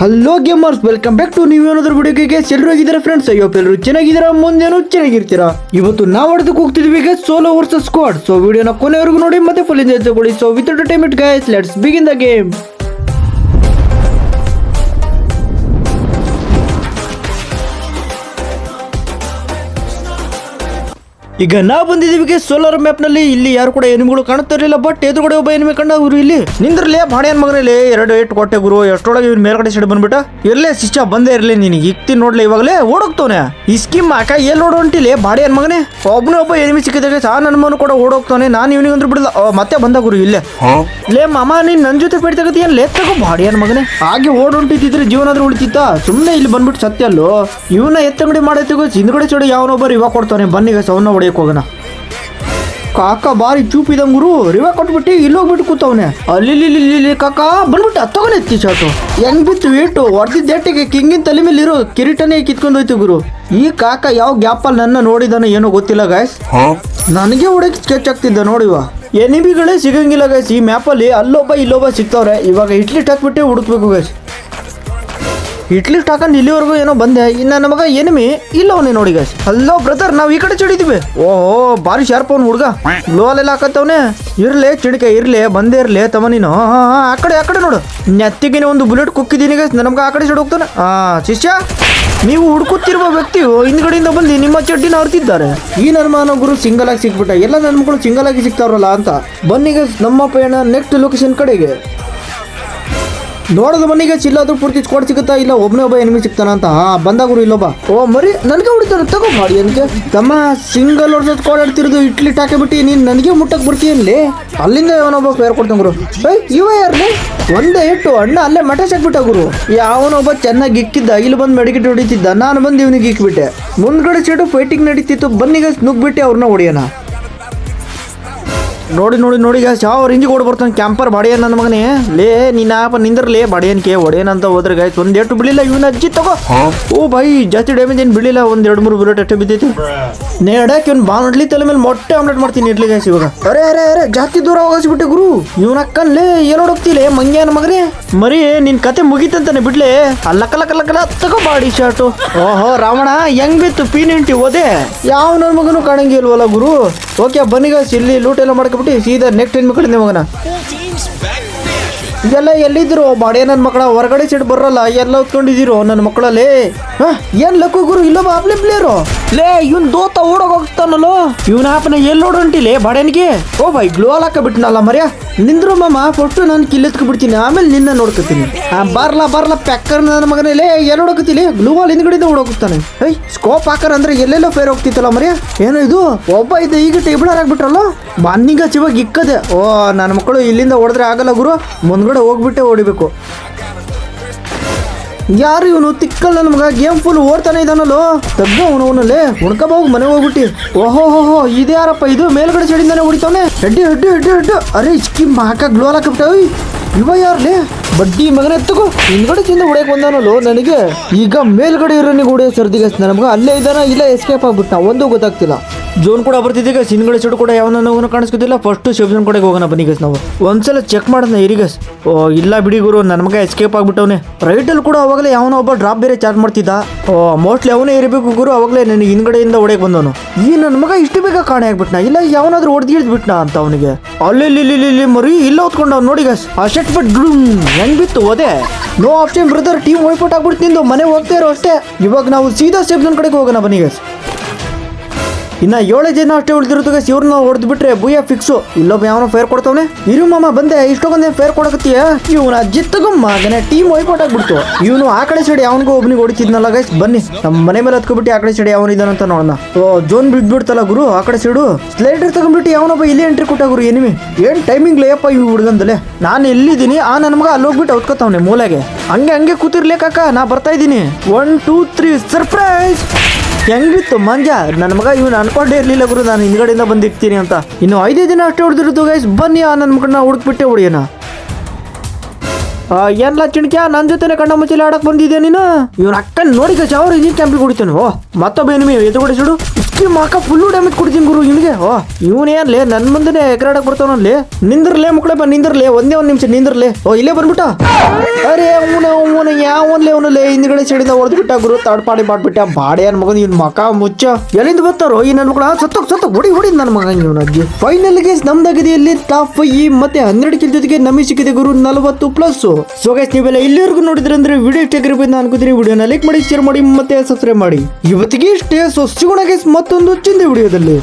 Hello gamers welcome back to ನೀವು ಏನಾದ್ರು ವಿಡಿಯೋಗೆ ಎಲ್ಲರೂ ಹೋಗಿದ್ದಾರೆ ಫ್ರೆಂಡ್ಸ್ ಅಯ್ಯೋ ಎಲ್ಲರೂ ಚೆನ್ನಾಗಿದ್ದೀರಾ, ಮುಂದೇನು ಚೆನ್ನಾಗಿರ್ತೀರಾ. ಇವತ್ತು ನಾವು ಹೊಡೆದಕ್ಕೆ ಹೋಗ್ತಿದ್ವಿ ಗೆ ಸೋಲೋ ವರ್ಸಸ್ ಸ್ಕ್ವಾಡ್ ಸೊ ವಿಡಿಯೋನ ಕೊನೆವರೆಗೂ ನೋಡಿ, ಮತ್ತೆ ಫುಲ್ ಎಂಜಾಯ್ ತಗೊಳ್ಳಿ. So with entertainment guys let's begin the game ಈಗ ನಾ ಬಂದಿದ್ದೀವಿ ಸೋಲಾರ್ ಮ್ಯಾಪ್ನಲ್ಲಿ. ಇಲ್ಲಿ ಯಾರು ಕೂಡ ಎನಿಮಿಗಳು ಕಾಣುತ್ತಿರಲಿಲ್ಲ ಬಟ್ ಎದುರುಗಡೆ ಒಬ್ಬ ಎನಿಮಿ ಕಂಡ ಗುರು ಇಲ್ಲಿ. ನಿಂದ್ರಲೇ ಬಾಡಿಯನ್ ಮಗನಲ್ಲಿ ಎರಡು ಏಟ್ ಕೊಟ್ಟೆ ಗುರು ಎಷ್ಟೊಳಗೆ ಇವ್ನ ಮೇಲ್ಗಡೆ ಸೈಡ್ ಬಂದ್ಬಿಟ್ಟ? ಇರ್ಲೇ ಶಿಷ್ಯ ಬಂದೇ ಇರ್ಲಿ ನಿನಗೆ ಇಕ್ತಿ ನೋಡ್ಲಿ ಇವಾಗಲೇ ಓಡೋಗ್ತವನೆ. ಈ ಸ್ಕಿಮ್ ಅಕ್ಕ ಎಲ್ಲಿ ಓಡೋ ಹೊಂಟಿಲಿ ಬಾಡಿಯನ್ ಮಗನೇ. ಒಬ್ಬನೇ ಒಬ್ಬ ಎನಿಮಿ ಸಿಕ್ಕಿದಾಗ ಸಾ ನನ್ನ ಮಗನು ಕೂಡ ಓಡೋಗ್ತಾನೆ ನಾನು ಇವನಿಗೆ ಅಂದ್ರೆ ಬಿಡಲ್ಲ. ಮತ್ತೆ ಬಂದ ಗುರು ಇಲ್ಲೇ. ಲೇ ಮಾಮ ನೀನ್ ನನ್ನ ಜೊತೆ ಪೇಟ್ ಏನ್ ಲೇತ್ ತಗೋ ಬಾಡಿಯನ್ ಮಗನೇ. ಹಾಗೆ ಓಡೊಂಟಿದ್ರೆ ಜೀವನ ಆದ್ರೂ ಉಳಿತಿತ್ತ? ಸುಮ್ಮನೆ ಇಲ್ಲಿ ಬಂದ್ಬಿಟ್ಟು ಸತ್ಯ ಅಲ್ಲೋ ಇವನ ಎತ್ತಂಗಡಿ ಮಾಡತ್ತಿಗೂ ಹಿಂದ್ಗಡೆ ಚಡಿ ಯಾವನೊಬ್ಬರು ಇವಾಗ ಕೊಡ್ತಾನೆ ಸೌನ ಸವನ್ನ ಹೊಡೆಯಕ್ ಹೋಗೋಣ. ಕಾಕ ಬಾರಿ ಚೂಪಿದಂ ಗುರು ರಿವ ಕೊಟ್ಬಿಟ್ಟು ಇಲ್ಲೋಗ್ಬಿಟ್ಟು ಕೂತವನೆ. ಅಲ್ಲಿ ಇಲ್ಲಿ ಕಾಕ ಬಂದ್ಬಿಟ್ಟು ಹತ್ತವನೆ ಎತ್ತಿ ಚಾಟು. ಹೆಂಗ್ ಬಿತ್ತು ಏಟು ಹೊಡೆದಿದ್ದ ಏಟಿಗೆ ಕಿಂಗಿನ ತಲೆ ಮೇಲೆ ಇರೋ ಕಿರೀಟನೇ ಕಿತ್ಕೊಂಡು ಹೋಯ್ತು ಗುರು. ಈ ಕಾಕ ಯಾವ ಗ್ಯಾಪಲ್ಲಿ ನನ್ನ ನೋಡಿದಾನೆ ಏನೋ ಗೊತ್ತಿಲ್ಲ ಗಾಯ್ಸ್ ನನಗೆ ಹೊಡೆ ಸ್ಕೆಚ್ ಆಗ್ತಿದ್ದ ನೋಡಿವ ಎನಿಮಿಗಳೇ ಸಿಗಂಗಿಲ್ಲ ಗಾಯ್ಸ್ ಈ ಮ್ಯಾಪಲ್ಲಿ ಅಲ್ಲೊಬ್ಬ ಇಲ್ಲೊಬ್ಬ ಸಿಗ್ತಾವ್ರೆ. ಇವಾಗ ಇಟ್ಲಿ ಹಾಕ್ಬಿಟ್ಟೆ ಹುಡುಕ್ಬೇಕು ಗೈಸ್ ಇಟ್ಲಿ ಹಾಕೊಂಡು ಇಲ್ಲಿವರೆಗೂ ಏನೋ ಬಂದೆ. ಇನ್ನ ನಮಗ ಎನಿಮಿ ಇಲ್ಲ ಅವನೇ ನೋಡಿ ಗೈಸ್ ಹಲೋ ಬ್ರದರ್ ನಾವ್ ಈ ಕಡೆ ಚಡಿದೀವಿ. ಓಹೋ ಬಾರಿ ಶಾರ್ಪ್ ಅವ್ನು ಹುಡುಗ. ಅಲ್ಲೆಲ್ಲ ಹಾಕತ್ತವನೇ. ಇರ್ಲಿ, ಚಿಡಿಕೆ ಇರ್ಲಿ, ಬಂದೇ ಇರ್ಲಿ, ತಮ್ಮ ನೀನು. ಆ ಕಡೆ ಆ ಕಡೆ ನೋಡು. ನೆತ್ತಿಗೆ ಒಂದು ಬುಲೆಟ್ ಕುಕ್ಕಿದೀನಿ ಗೈಸ್ ನಮ್ಗೆ ಆ ಕಡೆ ಸೈಡ್ ಆ, ಶಿಷ್ಯ, ನೀವು ಹುಡುಕುತ್ತಿರುವ ವ್ಯಕ್ತಿಯು ಹಿಂದ್ಗಡೆಯಿಂದ ಬಂದು ನಿಮ್ಮ ಚಡ್ಡಿನ ಅರ್ತಿದ್ದಾರೆ ಈ ನನ್ಮಾನ ಗುರು ಸಿಂಗಲ್ ಆಗಿ ಸಿಕ್ಬಿಟ್ಟ. ಎಲ್ಲ ನನ್ನ ಮಕ್ಕಳು ಸಿಂಗಲ್ ಆಗಿ ಸಿಗ್ತಾವ್ರಲ್ಲ ಅಂತ. ಬನ್ನಿಗೆ ನಮ್ಮ ಪಯಣ ನೆಕ್ಸ್ಟ್ ಲೊಕೇಶನ್ ಕಡೆಗೆ. ನೋಡೋದು ಮನೆಗೆ ಚಿಲ್ಲಾದ್ರೂ ಪೂರ್ತಿ ಸ್ಕ್ವಾಡ್ ಸಿಗುತ್ತಾ ಇಲ್ಲ ಒಬ್ಬನೇ ಒಬ್ಬ ಎನಿಮಿ ಸಿಗ್ತಾನ ಅಂತ? ಹಾ ಬಂದಾಗುರು ಇಲ್ಲೊಬ್ಬ. ಓ ಮರಿ ನನಗೆ ಹೊಡಿತಾನೆ ತಗೋ ಮಾಡಿ ಅನ್ಕೆ ತಮ್ಮ ಸಿಂಗಲ್ ವರ್ಷ ಸ್ಕ್ವಾಡ್ ಆಡ್ತಿರೋದು ಇಟ್ಲಿ ಟಾಕೆ ಬಿಟ್ಟು ನೀನು ನನಗೆ ಮುಟ್ಟಕ್ ಬರ್ತೀಯ ಅಲ್ಲಿಂದ ಒಬ್ಬ ಫೇರ್ ಕೊಡ್ತಾನೆ ಗುರು. ಏಯ್ ಇವ ಯಾರ್ಲಿ? ಒಂದೇ ಇಟ್ಟು ಅಣ್ಣ ಅಲ್ಲೇ ಮಠ ಸಿಕ್ಬಿಟ್ಟ ಗುರು. ಯಾವನೊಬ್ಬ ಚೆನ್ನಾಗಿ ಇಕ್ಕಿದ್ದ ಇಲ್ಲಿ ಬಂದು ಮೆಡಿಕೇಟ್ ಹೊಡಿತಿದ್ದ ನಾನು ಬಂದು ಇವನಿಗೆ ಇಕ್ಬಿಟ್ಟೆ. ಮುಂದ್ಗಡೆ ಸೈಡು ಫೈಟಿಂಗ್ ನಡೀತಿತ್ತು ಬನ್ನಿಗೆ ನುಗ್ಬಿಟ್ಟೆ ಅವ್ರನ್ನ ಹೊಡಿಯೋಣ. ನೋಡಿ ನೋಡಿ ನೋಡಿ ಗ್ಯಾಸ್ ಯಾವ ರೇಂಜಿಗೆ ಓಡಿ ಬರ್ತಾನೆ? ಕ್ಯಾಂಪರ್ ಬಾಡಿಯನ್ ನನ್ನ ಮಗನೇ. ಲೇ ನೀನಾಪ ನಿಂದ್ರಲೇ ಬಾಡಿಯನ್ಕೆ ಅಂತ ಹೋದ್ರೆ ಗಾಯ್ಸ್ ಒಂದ್ ಎಟ್ಟು ಬಿಳಿಲ್ಲ ಇವನ ಅಜ್ಜಿ ತಗೋ. ಓ ಬೈ ಜಾಸ್ತಿ ಡ್ಯಾಮೇಜ್ ಏನು ಬಿಳಿಲ್ಲ ಒಂದ್ ಎರಡು ಮೂರು ಬುಲೆಟ್ ಅಷ್ಟೇ ಬಿದ್ದೈತಿ. ನೇಡಕ್ಕೆ ಇವ್ನು ಬಾ ನಡ್ಲಿ ತಲೆ ಮೇಲೆ ಮೊಟ್ಟೆ ಆಮ್ಲೆಟ್ ಮಾಡ್ತೀನಿ ಇಡ್ಲಿ ಗಾಯ್ಸ್ ಇವಾಗ. ಅರೆ ಅರೆ ಅರೆ ಜಾಸ್ತಿ ದೂರ ಹೋಗಿಸ್ಬಿಟ್ಟೆ ಗುರು. ಇವನ ಅಕ್ಕನ್ಲೇ ಏನು ಮಂಗೆ ಮಂಗ್ಯಾನ ಮಗನೇ. ಮರಿ ನಿನ್ ಕತೆ ಮುಗಿತಂತಾನೆ ಬಿಡ್ಲೆ. ಅಲ್ಲಕ್ಕ ಕಲ್ಲ ತಗೋ ಬಾಡಿ ಶರ್ಟ್ ಓಹೋ ರಾವಣ ಹೆಂಗ್ ಬಿತ್ತು? ಪಿ ನಿಂಟಿ ಓದೆ. ಯಾವ ನನ್ನ ಮಗನು ಕಾಣಂಗಿಲ್ವಲ್ಲ ಗುರು. ಓಕೆ ಬನ್ನಿ ಗಾಯ್ಸ್ ಇಲ್ಲಿ ಲೂಟ್ ಎಲ್ಲ ಮಾಡ್ಕೊಬಿಟ್ಟು ಸೀದಾ ನೆಕ್ಸ್ಟ್ ಹೆಣ್ಣು ಮಕ್ಕಳಿಂದ ಮಗನ ಇದೆಲ್ಲ ಎಲ್ಲಿದ್ರು? ಬಾಡಿ ನನ್ನ ಮಕ್ಕಳ ಹೊರಗಡೆ ಸೈಡ್ ಬರಲ್ಲ ಎಲ್ಲ ಹೊತ್ಕೊಂಡಿದ್ದೀರೋ ನನ್ನ ಮಕ್ಕಳಲ್ಲಿ? ಹಾ, ಏನ್ ಲಕ್ಕು ಗುರು ಇಲ್ಲೊಬ್ಬ ಆಪ್ಲೆ ಪ್ಲೇಯರು? ಲೇ ಇವನ್ ದೋತ ಓಡೋಗ್ ಹೋಗ್ತಾನಲ್ಲೋ? ಇವನ ಆಪನ ಎಲ್ಲಿ ಓಡೊಂಟಿಲೆ ಬಾಡ್ಯನಿಗೆ? ಓ ಬೈ ಗ್ಲೋ ಹಾಕ ಬಿಟ್ನಲ್ಲ ಮರ್ಯ? ನಿಂದ್ರು ಮಾಮ ಫಸ್ಟ್ ನಾನು ಕಿಲ್ಲೆತ್ಕೊ ಬಿಡ್ತೀನಿ ಆಮೇಲೆ ನಿನ್ನ ನೋಡ್ಕೊತೀನಿ. ಆ, ಬಾರ್ಲ ಬರ್ಲಾ ಪ್ಯಾಕರ್ ನನ್ನ ಮಗನ ಲೇ ಎಲ್ಲಿ ಓಡೋಕತಿಲಿ ಗ್ಲೂ ವಾಲ್ ಹಿಂದ್ಗಡೆಯಿಂದ ಓಡೋಗ್ತಾನೆ. ಐ ಸ್ಕೋಪ್ ಹಾಕರ್ ಅಂದ್ರೆ ಎಲ್ಲೆಲ್ಲೋ ಫೇರ್ ಹೋಗ್ತಿತ್ತಲ್ಲ ಮರ್ಯ? ಏನೋ ಇದು? ಒಬ್ಬ ಇದೆ ಈಗ ಟೇಬಲ್ ಆಗ್ಬಿಟ್ರಲ್ಲ ಬನ್ನಿಗ ಚಿವಾಗ ಇಕ್ಕದೆ. ಓ ನನ್ನ ಮಕ್ಕಳು ಇಲ್ಲಿಂದ ಹೊಡೆದ್ರೆ ಆಗಲ್ಲ ಗುರು. ಮುಂದ್ಗಡೆ ಹೋಗ್ಬಿಟ್ಟೆ ಹೊಡಿಬೇಕು ಯಾರು ಇವನು ತಿಕ್ಕಲ್ಲ ನಮ್ಗ? ಮಗ ಗೇಮ್ ಫುಲ್ ಓಡ್ತಾನೆ ಇದ್ದಾನಲ್ಲೋ ತಗ್ಗ ಅವನು ಅವನಲ್ಲೇ. ಹುಡ್ಕಬಹುದು ಮನೆ ಹೋಗ್ಬಿಟ್ಟಿ. ಓಹೋ ಹೋಹೋ ಹೋ ಇದು ಯಾರಪ್ಪ ಇದು? ಮೇಲ್ಗಡೆ ಸೈಡಿಂದಾನೆ ಹೊಡಿತಾವನೆ. ಹೆಡ್ಡಿ ಹೆಡ್ಡಿ ಹೆಡ್ಡಿ, ಹೆಡ್ಡು. ಅರೆ ಇಚ್ಕಿ ಹಾಕ ಗ್ಲೋ ಹಾಕಬಿಟ್ಟ ಇವ ಯಾರ್ಲಿ? ಬಡ್ಡಿ ಮಗನ ಎತ್ತಗೋ. ಹಿಂದ್ಗಡೆ ಚಿಂದ ಹೊಡೆಯಕ್ ಬಂದಾನಲ್ಲೋ ನನಗೆ. ಈಗ ಮೇಲ್ಗಡೆ ಇರೋನಿಗೆ ಹೊಡೆಯೋ ಸರ್ದಿಗೆ ನಮ್ಗೆ. ಮಗ ಅಲ್ಲೇ ಇದ್ದಾನ, ಇಲ್ಲ ಎಸ್ಕೇಪ್ ಆಗ್ಬಿಟ್ಟ ಒಂದು ಗೊತ್ತಾಗ್ತಿಲ್ಲ. ಜೋನ್ ಕೂಡ ಬರ್ತಿದ್ದೆ ಗಸ್ ಹಿಂದ್ಗಡೆ ಸೈಡ್ ಕೂಡ ನೋವನ್ನು ಕಾಣಿಸ್ಕೋದಿಲ್ಲ ಫಸ್ಟ್ ಶಿವಜನ್ ಜೋನ್ ಕಡೆಗೆ ಹೋಗೋಣ ಬನ್ನಿ ಗಸ್ ನಾವು. ಒಂದ್ಸಲ ಚೆಕ್ ಮಾಡೋಣ ಇರಿಗಸ್ ಓ, ಇಲ್ಲ ಬಿಡಿ ಗುರು ನನ್ನ ಮಗ ಎಸ್ಕೇಪ್ ಆಗ್ಬಿಟ್ಟವನೆ. ರೈಟಲ್ಲಿ ಕೂಡ ಅವಾಗಲೇ ಯಾವನೋ ಒಬ್ಬ ಡ್ರಾಪ್ ಬೇರೆ ಚಾರ್ಜ್ ಮಾಡ್ತಿದ್ದ. ಓ ಮೋಸ್ಟ್ಲಿ ಅವನೇ ಇರಬೇಕು ಗುರು, ಅವಾಗಲೇ ನನಗೆ ಹಿಂದ್ಗಡೆಯಿಂದ ಹೊಡೆಯಕ್ ಬಂದವನು. ಈ ನನ್ನ ಮಗ ಇಷ್ಟು ಬೇಗ ಕಾಣೆ ಆಗ್ಬಿಟ್ನಾ? ಇಲ್ಲ, ಯಾವನಾದ್ರೂ ಹೊಡೆದು ಬಿಟ್ನಾ ಅಂತ ಅವನಿಗೆ. ಅಲ್ಲಿ ಇಲ್ಲಿ ಮರಿ, ಇಲ್ಲ ಹೊತ್ಕೊಂಡವ್ ನೋಡಿ ಗಸ್ ಆ ಶೆಟ್ ಬಿಟ್ ಡುಮ್ ಹೆಂಗ್ ಬಿತ್ತು ಅದೇ no option brother team wipeout ಆಗ್ಬಿಟ್ಟು ನಿಂದು. ಮನೆ ಹೋಗ್ತಾ ಇರೋ ಅಷ್ಟೇ. ಇವಾಗ ನಾವು ಸೀದಾ ಸೇಬ್ ಜೋನ್ ಕಡೆಗೆ ಹೋಗೋಣ ಬನ್ನಿ ಗಸ್ ಇನ್ನ ಏಳು ಜನ ಅಷ್ಟೇ ಉಳಿದಿರೋದು ಗೈಸ್ ಇವ್ರನ್ನ ಹೊಡೆದು ಬಿಟ್ರೆ ಭೂಯ ಫಿಕ್ಸು ಇಲ್ಲೊಬ್ಬ ಯಾವನೋ ಫೇರ್ ಕೊಡ್ತಾವನೆ. ಇರು ಮಾಮ, ಬಂದೆ. ಇಷ್ಟೊಂದೇ ಫೇರ್ ಕೊಡಕತ್ತೀಯ? ಇವನ ಜಿತ್ತಗಮ್ಮ ಮಗನೇ ಟೀಮ್ ವೈಪೌಟ್ ಆಗ್ಬಿಡ್ತು. ಇವನು ಆ ಕಡೆ ಸೈಡ್ ಯಾವನಿಗೂ ಒಬ್ಬನಿಗೆ ಹೊಡಿತಿದ್ನಲ್ಲ ಗೈಸ್ ಬನ್ನಿ. ನಮ್ಮ ಮನೆ ಮೇಲೆ ಹತ್ಕೊಬಿಟ್ಟು ಆ ಕಡೆ ಸೈಡ್ ಅಂತ ನೋಡೋಣ. ಓ, ಜೋನ್ ಬಿದ್ಬಿಡ್ತಲ್ಲ ಗುರು, ಆ ಕಡೆ ಸೈಡು ಸ್ಲೈಡರ್ ತಗೊಂಡ್ಬಿಟ್ಟು ಯಾವನೊಬ್ಬ ಇಲ್ಲಿ ಎಂಟ್ರಿ ಕೊಟ್ಟ ಗುರು ಎನಿಮಿ ಏನ್ ಟೈಮಿಂಗ್ ಲೇಯಪ್ಪ ಇವ್ ಹುಡುಗಂದಲೆ. ನಾನು ಎಲ್ಲಿದ್ದೀನಿ? ಆ ನನ್ನ ಮಗ ಅಲ್ಲಿ ಹೋಗ್ಬಿಟ್ಟು ಹೊತ್ಕೊತಾವನೆ ಮೂಲೆಗೆ. ಹಂಗೆ ಹಂಗೆ ಕೂತಿರ್ಲೇ ಕಾಕ, ನಾ ಬರ್ತಾ ಇದ್ದೀನಿ. ಒನ್ ಟೂ ತ್ರೀ ಸರ್ಪ್ರೈಸ್ ಹೆಂಗಿತ್ತು ಮಂಜ ನನ್ನ ಮಗ ಇವನು ಅನ್ಕೊಂಡೇ ಇರ್ಲಿಲ್ಲ ಗುರು, ನಾನು ಹಿಂದ್ಗಡೆಯಿಂದ ಬಂದಿರ್ತೀನಿ ಅಂತ. ಇನ್ನು ಐದೇ ದಿನ ಅಷ್ಟೇ ಹೊಡೆದಿರೋದು ಗೈಸ್ ಬನ್ನಿ ಆ ನನ್ನ ಮುಖಂಡ ಹುಡುಕ್ಬಿಟ್ಟೆ ಹೊಡಿಯೋಣ. ಏನ್ಲ ಚಿಣ್ಕ್ಯಾ? ನನ್ನ ಜೊತೆನೆ ಕಣ್ಣ ಮುಚ್ಚಲಿ ಆಡಕ್ ಬಂದಿದ್ಯಾ ನೀನು? ಇವನ್ ಅಕ್ಕ ನೋಡಿ ಕಚ್ಚ ಅವ್ರು ಇದೀನಿ ಕ್ಯಾಂಪಿಗೆ ಹೊಡಿತಾನೆ. ಓ, ಮತ್ತೊಬ್ಬ ಎನಿಮಿ ಎದುರುಗಡೆ ಸಿಡು. ಇಷ್ಟು ಮಾಕ ಫುಲ್ಲು ಡ್ಯಾಮೇಜ್ ಕೊಡ್ತೀನಿ ಗುರು ಇವನಿಗೆ ಓ ಇವನೇನ್ಲೇ ನನ್ನ ಮುಂದೆ ಎಕರಾಡಕ್ ಬರ್ತಾವನಲ್ಲಿ ನಿಂದ್ರಲೇ ಮಕ್ಕಳೇ ಬಾ, ನಿಂದ್ರಲೇ, ಒಂದೇ ಒಂದು ನಿಮಿಷ ನಿಂದ್ರಲೇ. ಓ, ಇಲ್ಲೇ ಬಂದ್ಬಿಟ್ಟ? ಅರೆ, ಅವನ ಅವನ, ಯಾವ ಅವನಲ್ಲೇ ಹಿಂದ್ಗಡೆ ಸೈಡಿಂದ ಹೊಡೆದ್ಬಿಟ್ಟ ಗುರು ತರ್ಡ್ ಪಾರ್ಟಿ ಮಾಡ್ಬಿಟ್ಟ. ಬಾಡಿ ಅನ್ ಮಗನ್, ಇವ್ನ ಮಕ ಮುಚ್ಚ. ಎಲ್ಲಿಂದ ಬರ್ತಾರೋ? ಈ ನನ್ನ ಮಗಳ ಸತ್ತೋಗ್ ಸತ್ತೋಗ್, ಹೊಡಿ ಹೊಡಿ ನನ್ನ ಮಗ, ಇವನ ಅಜ್ಜಿ. ಫೈನಲ್ ಗೇಸ್ ನಮ್ದಾಗಿದೆ ಇಲ್ಲಿ ಟಾಪ್ ಈ ಮತ್ತೆ ಹನ್ನೆರಡು ಕಿಲ್ ಜೊತೆಗೆ ನಮಗೆ ಸಿಕ್ಕಿದೆ ಗುರು, ನಲವತ್ತು ಪ್ಲಸ್ ಸೊ ಗೈಸ್ ನೀವೆಲ್ಲ ಇಲ್ಲಿವರೆಗೂ ನೋಡಿದ್ರೆ ಅಂದ್ರೆ ವಿಡಿಯೋ ನಾನು ಅನ್ಕೋತೀನಿ. ವಿಡಿಯೋನ ಲೈಕ್ ಮಾಡಿ ಶೇರ್ ಮಾಡಿ, ಮತ್ತೆ ಸಬ್ಸ್ಕ್ರೈಬ್ ಮಾಡಿ. ಇವತ್ತಿಗೆ ಇಷ್ಟೇ. ಸೊ ಸಿಗೋಣ ಗೈಸ್ ಮತ್ತೊಂದು ಚಿಂದಿ ವಿಡಿಯೋದಲ್ಲಿ.